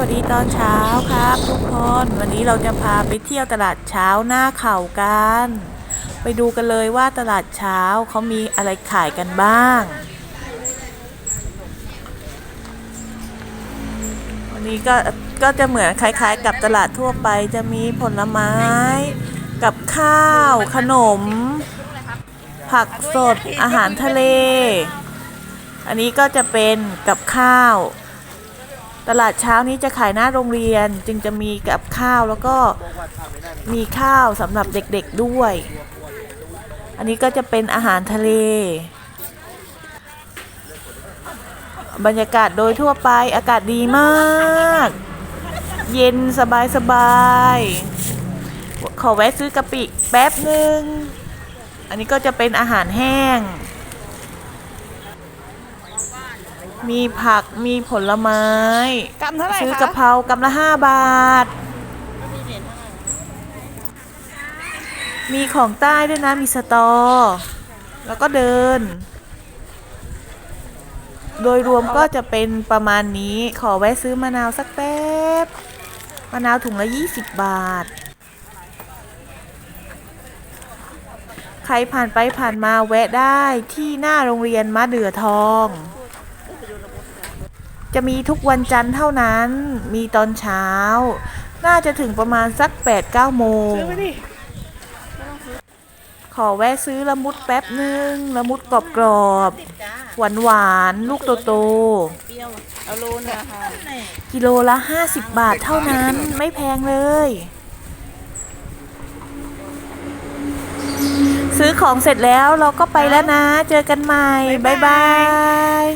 วัสดีตอนเช้าครับทุกคนวันนี้เราจะพาไปเที่ยวตลาดเช้าหน้าเขากัน ไปดูกันเลยว่าตลาดเช้าเขามีอะไรขายกันบ้าง วันนี้ก็ก็จะเหมือนคล้ายๆ กับตลาดทั่วไปจะมีผลไม้ กับข้าว ขนม ผักสดอาหารทะเล อันนี้ก็จะเป็นกับข้าว ตลาดเช้านี้จะขายหน้าโรงเรียนจึงจะมีกับข้าวแล้วก็มีข้าวสำหรับเด็กๆด้วย อันนี้ก็จะเป็นอาหารทะเล บรรยากาศโดยทั่วไปอากาศดีมาก เย็นสบายสบายๆขอแวะซื้อกะปิแป๊บหนึ่ง อันนี้ก็จะเป็นอาหารแห้ง มีผักมีผลไม้ กำเท่าไหร่ซื้อคะกะเพรากำละห้าบาท มีของใต้ด้วยนะ มีสตอ แล้วก็เดิน โดยรวมก็จะเป็นประมาณนี้ ขอแวะซื้อมะนาวสักแป๊บ มะนาวถุงละ 20 บาท ใครผ่านไปผ่านมาแวะได้ที่หน้าโรงเรียนมะเดื่อทอง จะมีทุกวันจันทร์เท่านั้น มีตอนเช้า น่าจะถึงประมาณสัก 8-9 โมงซื้อไปดิขอแวะซื้อละมุดแป๊บหนึ่งละมุดกรอบกรอบหวานหวานๆลูกโตโตเอาโลนนะคะๆกิโลละ 50 บาทเท่านั้นไม่แพงเลย ซื้อของเสร็จแล้วเราก็ไปแล้วนะ เจอกันใหม่ บ๊ายบาย